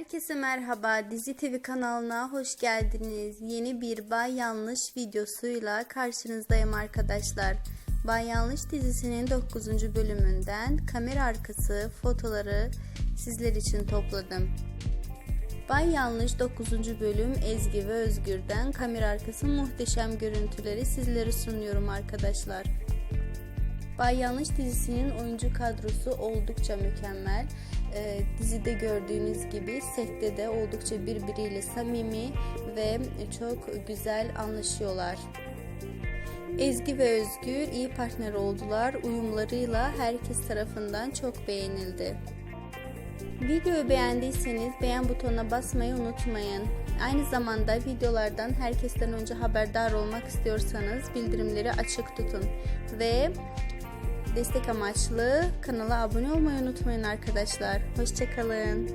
Herkese merhaba. Dizi TV kanalına hoş geldiniz. Yeni bir Bay Yanlış videosuyla karşınızdayım arkadaşlar. Bay Yanlış dizisinin 9. bölümünden kamera arkası fotoları sizler için topladım. Bay Yanlış 9. bölüm Ezgi ve Özgür'den kamera arkası muhteşem görüntüleri sizlere sunuyorum arkadaşlar. Bay Yanlış dizisinin oyuncu kadrosu oldukça mükemmel. Ee, dizide gördüğünüz gibi sette de oldukça birbiriyle samimi ve çok güzel anlaşıyorlar. Ezgi ve Özgür iyi partner oldular. Uyumlarıyla herkes tarafından çok beğenildi. Videoyu beğendiyseniz beğen butonuna basmayı unutmayın. Aynı zamanda videolardan herkesten önce haberdar olmak istiyorsanız bildirimleri açık tutun ve destek amaçlı kanala abone olmayı unutmayın arkadaşlar. Hoşçakalın.